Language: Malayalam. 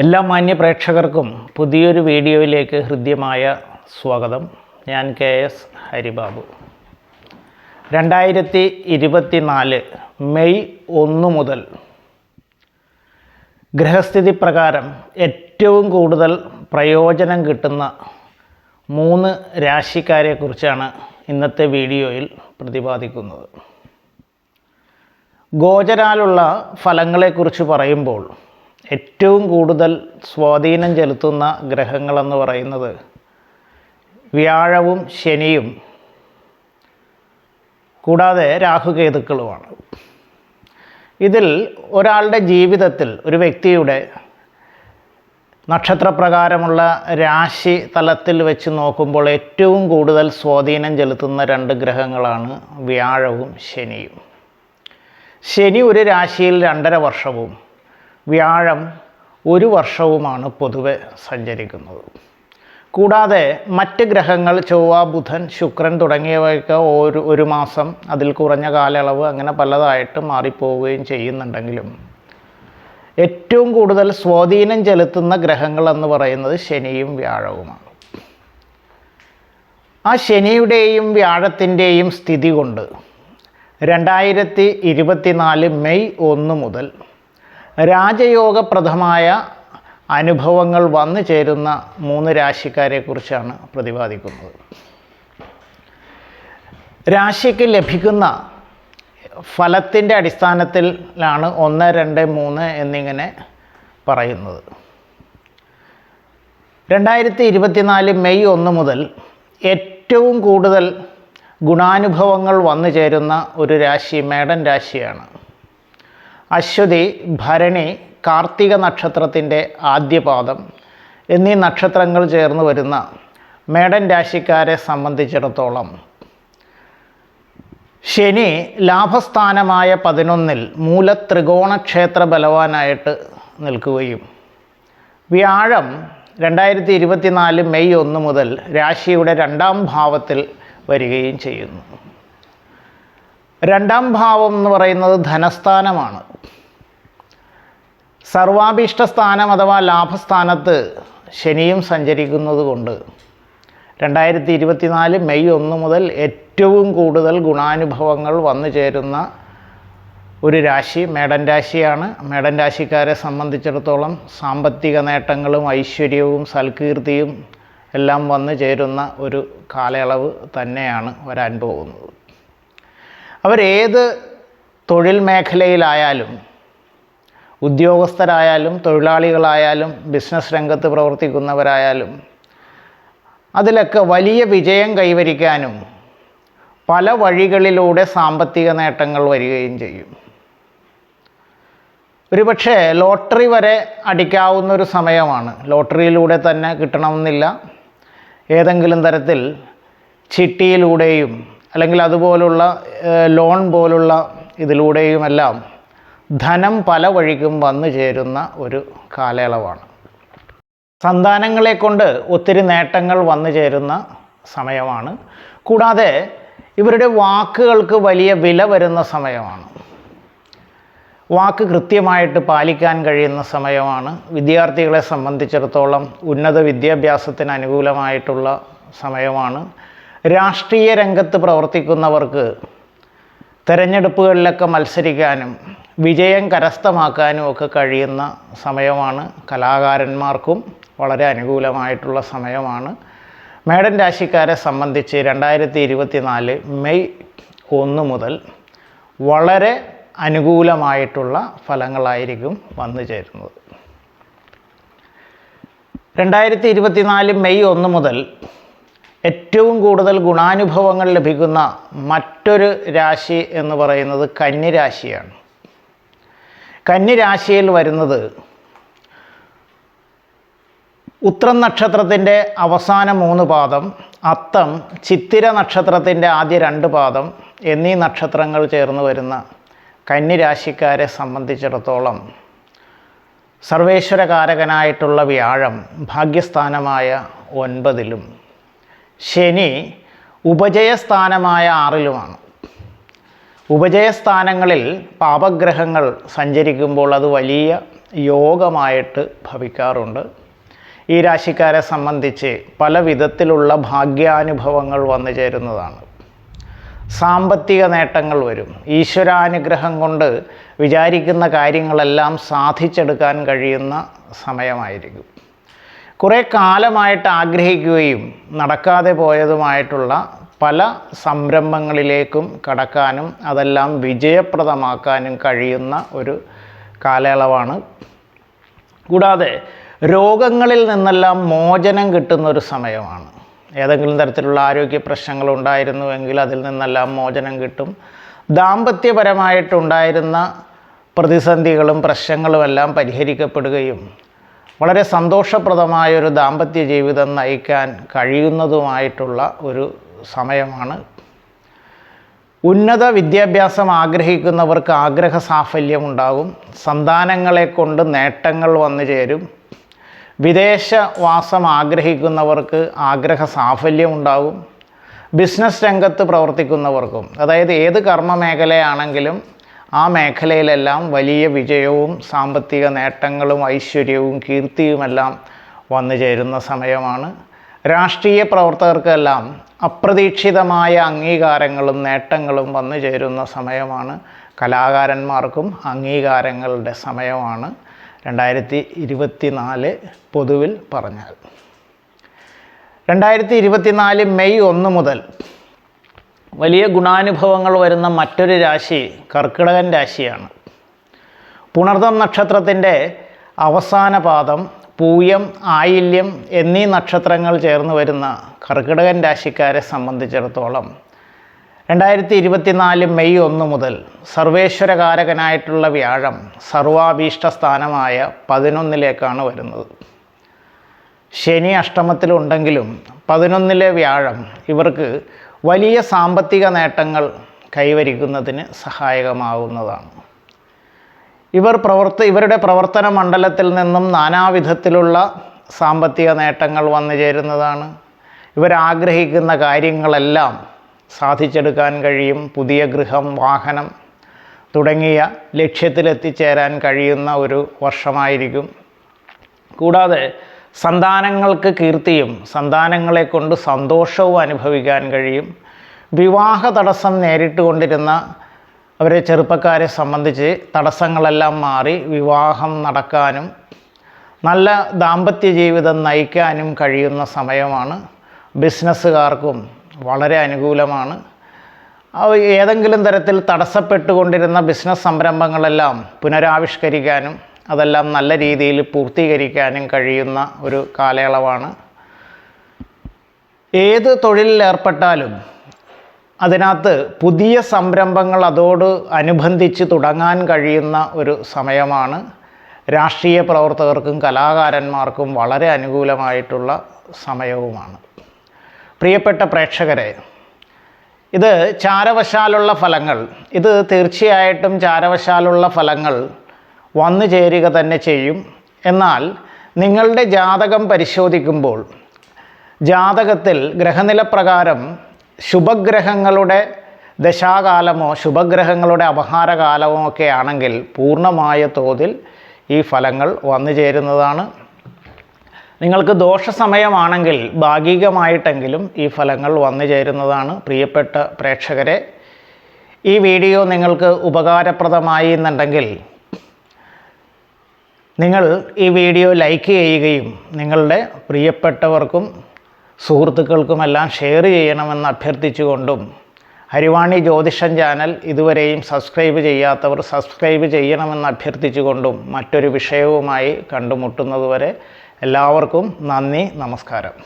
എല്ലാ മാന്യ പ്രേക്ഷകർക്കും പുതിയൊരു വീഡിയോയിലേക്ക് ഹൃദ്യമായ സ്വാഗതം. ഞാൻ കെ എസ് ഹരിബാബു. രണ്ടായിരത്തി ഇരുപത്തി നാല് മെയ് ഒന്ന് മുതൽ ഗ്രഹസ്ഥിതി പ്രകാരം ഏറ്റവും കൂടുതൽ പ്രയോജനം കിട്ടുന്ന മൂന്ന് രാശിക്കാരെക്കുറിച്ചാണ് ഇന്നത്തെ വീഡിയോയിൽ പ്രതിപാദിക്കുന്നത്. ഗോചരാലുള്ള ഫലങ്ങളെക്കുറിച്ച് പറയുമ്പോൾ ഏറ്റവും കൂടുതൽ സ്വാധീനം ചെലുത്തുന്ന ഗ്രഹങ്ങളെന്ന് പറയുന്നത് വ്യാഴവും ശനിയും. കൂടാതെ രാഹുകേതുക്കളുമാണ്. ഇതിൽ ഒരാളുടെ ജീവിതത്തിൽ ഒരു വ്യക്തിയുടെ നക്ഷത്രപ്രകാരമുള്ള രാശി തലത്തിൽ വെച്ച് നോക്കുമ്പോൾ ഏറ്റവും കൂടുതൽ സ്വാധീനം ചെലുത്തുന്ന രണ്ട് ഗ്രഹങ്ങളാണ് വ്യാഴവും ശനിയും. ശനി ഒരു രാശിയിൽ രണ്ടര വർഷവും. വ്യാഴം ഒരു വർഷവുമാണ് പൊതുവെ സഞ്ചരിക്കുന്നത്. കൂടാതെ മറ്റ് ഗ്രഹങ്ങൾ ചൊവ്വ ബുധൻ ശുക്രൻ തുടങ്ങിയവയൊക്കെ ഒരു ഒരു മാസം അതിൽ കുറഞ്ഞ കാലയളവ് അങ്ങനെ പലതായിട്ട് മാറിപ്പോവുകയും ചെയ്യുന്നുണ്ടെങ്കിലും ഏറ്റവും കൂടുതൽ സ്വാധീനം ചെലുത്തുന്ന ഗ്രഹങ്ങൾ എന്ന് പറയുന്നത് ശനിയും വ്യാഴവുമാണ്. ആ ശനിയുടെയും വ്യാഴത്തിന്റെയും സ്ഥിതി കൊണ്ട് രണ്ടായിരത്തി മെയ് ഒന്ന് മുതൽ രാജയോഗപ്രദമായ അനുഭവങ്ങൾ വന്നു ചേരുന്ന മൂന്ന് രാശിക്കാരെക്കുറിച്ചാണ് പ്രതിപാദിക്കുന്നത്. രാശിക്ക് ലഭിക്കുന്ന ഫലത്തിന്റെ അടിസ്ഥാനത്തിലാണ് ഒന്ന് രണ്ട് മൂന്ന് എന്നിങ്ങനെ പറയുന്നത്. രണ്ടായിരത്തി ഇരുപത്തിനാല് മെയ് ഒന്ന് മുതൽ ഏറ്റവും കൂടുതൽ ഗുണാനുഭവങ്ങൾ വന്നു ചേരുന്ന ഒരു രാശി മേടൻ രാശിയാണ്. അശ്വതി ഭരണി കാർത്തിക നക്ഷത്രത്തിന്റെ ആദ്യപാദം എന്നീ നക്ഷത്രങ്ങൾ ചേർന്ന് വരുന്ന മേടൻ രാശിക്കാരെ സംബന്ധിച്ചിടത്തോളം ശനി ലാഭസ്ഥാനമായ പതിനൊന്നിൽ മൂലത്രികോണക്ഷേത്ര ബലവാനായിട്ട് നിൽക്കുകയും വ്യാഴം രണ്ടായിരത്തി ഇരുപത്തിനാല് മെയ് ഒന്ന് മുതൽ രാശിയുടെ രണ്ടാം ഭാവത്തിൽ വരികയും ചെയ്യുന്നു. രണ്ടാം ഭാവം എന്ന് പറയുന്നത് ധനസ്ഥാനമാണ്. സർവാഭീഷ്ട സ്ഥാനം അഥവാ ലാഭസ്ഥാനത്ത് ശനിയും സഞ്ചരിക്കുന്നത് കൊണ്ട് രണ്ടായിരത്തി ഇരുപത്തിനാല് മെയ് ഒന്ന് മുതൽ ഏറ്റവും കൂടുതൽ ഗുണാനുഭവങ്ങൾ വന്നു ചേരുന്ന ഒരു രാശി മേടൻ രാശിയാണ്. മേടൻ രാശിക്കാരെ സംബന്ധിച്ചിടത്തോളം സാമ്പത്തിക നേട്ടങ്ങളും ഐശ്വര്യവും സൽകീർത്തിയും എല്ലാം വന്നു ചേരുന്ന ഒരു കാലയളവ് തന്നെയാണ് വരാൻ പോകുന്നത്. അവരേത് തൊഴിൽ മേഖലയിലായാലും ഉദ്യോഗസ്ഥരായാലും തൊഴിലാളികളായാലും ബിസിനസ് രംഗത്ത് പ്രവർത്തിക്കുന്നവരായാലും അതിലൊക്കെ വലിയ വിജയം കൈവരിക്കാനും പല വഴികളിലൂടെ സാമ്പത്തിക നേട്ടങ്ങൾ വരികയും ചെയ്യും. ഒരുപക്ഷെ ലോട്ടറി വരെ അടിക്കാവുന്ന ഒരു സമയമാണ്. ലോട്ടറിയിലൂടെ തന്നെ കിട്ടണമെന്നില്ല. ഏതെങ്കിലും തരത്തിൽ ചിട്ടിയിലൂടെയും അല്ലെങ്കിൽ അതുപോലുള്ള ലോൺ പോലുള്ള ഇതിലൂടെയുമെല്ലാം ധനം പല വഴിക്കും വന്നു ചേരുന്ന ഒരു കാലയളവാണ്. സന്താനങ്ങളെ കൊണ്ട് ഒത്തിരി നേട്ടങ്ങൾ വന്നു ചേരുന്ന സമയമാണ്. കൂടാതെ ഇവരുടെ വാക്കുകൾക്ക് വലിയ വില വരുന്ന സമയമാണ്. വാക്ക് കൃത്യമായിട്ട് പാലിക്കാൻ കഴിയുന്ന സമയമാണ്. വിദ്യാർത്ഥികളെ സംബന്ധിച്ചിടത്തോളം ഉന്നത വിദ്യാഭ്യാസത്തിന് അനുകൂലമായിട്ടുള്ള സമയമാണ്. രാഷ്ട്രീയ രംഗത്ത് പ്രവർത്തിക്കുന്നവർക്ക് തെരഞ്ഞെടുപ്പുകളിലൊക്കെ മത്സരിക്കാനും വിജയം കരസ്ഥമാക്കാനും ഒക്കെ കഴിയുന്ന സമയമാണ്. കലാകാരന്മാർക്കും വളരെ അനുകൂലമായിട്ടുള്ള സമയമാണ്. മേടൻ രാശിക്കാരെ സംബന്ധിച്ച് രണ്ടായിരത്തി ഇരുപത്തി നാല് മെയ് ഒന്ന് മുതൽ വളരെ അനുകൂലമായിട്ടുള്ള ഫലങ്ങളായിരിക്കും വന്നു ചേരുന്നത്. രണ്ടായിരത്തി ഇരുപത്തിനാല് മെയ് ഒന്ന് മുതൽ ഏറ്റവും കൂടുതൽ ഗുണാനുഭവങ്ങൾ ലഭിക്കുന്ന മറ്റൊരു രാശി എന്ന് പറയുന്നത് കന്നിരാശിയാണ്. കന്നിരാശിയിൽ വരുന്നത് ഉത്രം നക്ഷത്രത്തിന്റെ അവസാന മൂന്ന് പാദം അത്തം ചിത്തിര നക്ഷത്രത്തിന്റെ ആദ്യ രണ്ട് പാദം എന്നീ നക്ഷത്രങ്ങൾ ചേർന്ന് വരുന്ന കന്നിരാശിക്കാരെ സംബന്ധിച്ചിടത്തോളം സർവേശ്വരകാരകനായിട്ടുള്ള വ്യാഴം ഭാഗ്യസ്ഥാനമായ ഒൻപതിലും ശനി ഉപജയസ്ഥാനമായ ആറിലുമാണ്. ഉപജയസ്ഥാനങ്ങളിൽ പാപഗ്രഹങ്ങൾ സഞ്ചരിക്കുമ്പോൾ അത് വലിയ യോഗമായിട്ട് ഭവിക്കാറുണ്ട്. ഈ രാശിക്കാരെ സംബന്ധിച്ച് പല വിധത്തിലുള്ള ഭാഗ്യാനുഭവങ്ങൾ വന്നു ചേരുന്നതാണ്. സാമ്പത്തിക നേട്ടങ്ങൾ വരും. ഈശ്വരാനുഗ്രഹം കൊണ്ട് വിചാരിക്കുന്ന കാര്യങ്ങളെല്ലാം സാധിച്ചെടുക്കാൻ കഴിയുന്ന സമയമായിരിക്കും. കുറേ കാലമായിട്ട് ആഗ്രഹിക്കുകയും നടക്കാതെ പോയതുമായിട്ടുള്ള പല സംരംഭങ്ങളിലേക്കും കടക്കാനും അതെല്ലാം വിജയപ്രദമാക്കാനും കഴിയുന്ന ഒരു കാലയളവാണ്. കൂടാതെ രോഗങ്ങളിൽ നിന്നെല്ലാം മോചനം കിട്ടുന്ന ഒരു സമയമാണ്. ഏതെങ്കിലും തരത്തിലുള്ള ആരോഗ്യ പ്രശ്നങ്ങൾ ഉണ്ടായിരുന്നുവെങ്കിൽ അതിൽ നിന്നെല്ലാം മോചനം കിട്ടും. ദാമ്പത്യപരമായിട്ടുണ്ടായിരുന്ന പ്രതിസന്ധികളും പ്രശ്നങ്ങളുമെല്ലാം പരിഹരിക്കപ്പെടുകയും വളരെ സന്തോഷപ്രദമായ ഒരു ദാമ്പത്യ ജീവിതം നയിക്കാൻ കഴിയുന്നതുമായിട്ടുള്ള ഒരു സമയമാണ്. ഉന്നത വിദ്യാഭ്യാസം ആഗ്രഹിക്കുന്നവർക്ക് ആഗ്രഹ സാഫല്യമുണ്ടാകും. സന്താനങ്ങളെ കൊണ്ട് നേട്ടങ്ങൾ വന്നു ചേരും. വിദേശവാസം ആഗ്രഹിക്കുന്നവർക്ക് ആഗ്രഹ സാഫല്യമുണ്ടാകും. ബിസിനസ് രംഗത്ത് പ്രവർത്തിക്കുന്നവർക്കും അതായത് ഏത് കർമ്മ മേഖലയാണെങ്കിലും ആ മേഖലയിലെല്ലാം വലിയ വിജയവും സാമ്പത്തിക നേട്ടങ്ങളും ഐശ്വര്യവും കീർത്തിയുമെല്ലാം വന്നു ചേരുന്ന സമയമാണ്. രാഷ്ട്രീയ പ്രവർത്തകർക്കെല്ലാം അപ്രതീക്ഷിതമായ അംഗീകാരങ്ങളും നേട്ടങ്ങളും വന്നു ചേരുന്ന സമയമാണ്. കലാകാരന്മാർക്കും അംഗീകാരങ്ങളുടെ സമയമാണ്. രണ്ടായിരത്തി ഇരുപത്തി നാല് പൊതുവിൽ പറഞ്ഞാൽ. രണ്ടായിരത്തി ഇരുപത്തിനാല് മെയ് ഒന്ന് മുതൽ വലിയ ഗുണാനുഭവങ്ങൾ വരുന്ന മറ്റൊരു രാശി കർക്കിടകൻ രാശിയാണ്. പുണർതം നക്ഷത്രത്തിന്റെ അവസാന പാദം പൂയം ആയില്യം എന്നീ നക്ഷത്രങ്ങൾ ചേർന്ന് വരുന്ന കർക്കിടകൻ രാശിക്കാരെ സംബന്ധിച്ചിടത്തോളം രണ്ടായിരത്തി ഇരുപത്തിനാല് മെയ് ഒന്ന് മുതൽ സർവേശ്വരകാരകനായിട്ടുള്ള വ്യാഴം സർവാഭീഷ്ട സ്ഥാനമായ പതിനൊന്നിലേക്കാണ് വരുന്നത്. ശനി അഷ്ടമത്തിലുണ്ടെങ്കിലും പതിനൊന്നിലെ വ്യാഴം ഇവർക്ക് വലിയ സാമ്പത്തിക നേട്ടങ്ങൾ കൈവരിക്കുന്നതിന് സഹായകമാവുന്നതാണ്. ഇവർ പ്രവർത്ത ഇവരുടെ പ്രവർത്തന മണ്ഡലത്തിൽ നിന്നും നാനാവിധത്തിലുള്ള സാമ്പത്തിക നേട്ടങ്ങൾ വന്നു ചേരുന്നതാണ്. ഇവരാഗ്രഹിക്കുന്ന കാര്യങ്ങളെല്ലാം സാധിച്ചെടുക്കാൻ കഴിയും. പുതിയ ഗൃഹം വാഹനം തുടങ്ങിയ ലക്ഷ്യത്തിലെത്തിച്ചേരാൻ കഴിയുന്ന ഒരു വർഷമായിരിക്കും. കൂടാതെ സന്താനങ്ങൾക്ക് കീർത്തിയും സന്താനങ്ങളെ കൊണ്ട് സന്തോഷവും അനുഭവിക്കാൻ കഴിയും. വിവാഹ തടസ്സം നേരിട്ട് കൊണ്ടിരുന്ന അവരെ ചെറുപ്പക്കാരെ സംബന്ധിച്ച് തടസ്സങ്ങളെല്ലാം മാറി വിവാഹം നടക്കാനും നല്ല ദാമ്പത്യ ജീവിതം നയിക്കാനും കഴിയുന്ന സമയമാണ്. ബിസിനസ്സുകാർക്കും വളരെ അനുകൂലമാണ്. ഏതെങ്കിലും തരത്തിൽ തടസ്സപ്പെട്ടുകൊണ്ടിരുന്ന ബിസിനസ് സംരംഭങ്ങളെല്ലാം പുനരാവിഷ്കരിക്കാനും അതെല്ലാം നല്ല രീതിയിൽ പൂർത്തീകരിക്കാനും കഴിയുന്ന ഒരു കാലയളവാണ്. ഏത് തൊഴിലിൽ ഏർപ്പെട്ടാലും അതിനകത്ത് പുതിയ സംരംഭങ്ങൾ അതോട് അനുബന്ധിച്ച് തുടങ്ങാൻ കഴിയുന്ന ഒരു സമയമാണ്. രാഷ്ട്രീയ പ്രവർത്തകർക്കും കലാകാരന്മാർക്കും വളരെ അനുകൂലമായിട്ടുള്ള സമയവുമാണ്. പ്രിയപ്പെട്ട പ്രേക്ഷകരെ ഇത് ചാരവശാലുള്ള ഫലങ്ങൾ. ഇത് തീർച്ചയായിട്ടും ചാരവശാലുള്ള ഫലങ്ങൾ വന്നു ചേരുക തന്നെ ചെയ്യും. എന്നാൽ നിങ്ങളുടെ ജാതകം പരിശോധിക്കുമ്പോൾ ജാതകത്തിൽ ഗ്രഹനിലപ്രകാരം ശുഭഗ്രഹങ്ങളുടെ ദശാകാലമോ ശുഭഗ്രഹങ്ങളുടെ അപഹാരകാലമോ ഒക്കെ ആണെങ്കിൽ പൂർണമായ തോതിൽ ഈ ഫലങ്ങൾ വന്നു ചേരുന്നതാണ്. നിങ്ങൾക്ക് ദോഷസമയമാണെങ്കിൽ ഭാഗികമായിട്ടെങ്കിലും ഈ ഫലങ്ങൾ വന്നു ചേരുന്നതാണ്. പ്രിയപ്പെട്ട പ്രേക്ഷകരെ ഈ വീഡിയോ നിങ്ങൾക്ക് ഉപകാരപ്രദമായി എന്നുണ്ടെങ്കിൽ നിങ്ങൾ ഈ വീഡിയോ ലൈക്ക് ചെയ്യുകയും നിങ്ങളുടെ പ്രിയപ്പെട്ടവർക്കും സുഹൃത്തുക്കൾക്കുമെല്ലാം ഷെയർ ചെയ്യണമെന്ന് അഭ്യർത്ഥിച്ചുകൊണ്ടും ഹരിവാണി ജ്യോതിഷം ചാനൽ ഇതുവരെയും സബ്സ്ക്രൈബ് ചെയ്യാത്തവർ സബ്സ്ക്രൈബ് ചെയ്യണമെന്ന് അഭ്യർത്ഥിച്ചുകൊണ്ടും മറ്റൊരു വിഷയവുമായി കണ്ടുമുട്ടുന്നതുവരെ എല്ലാവർക്കും നന്ദി നമസ്കാരം.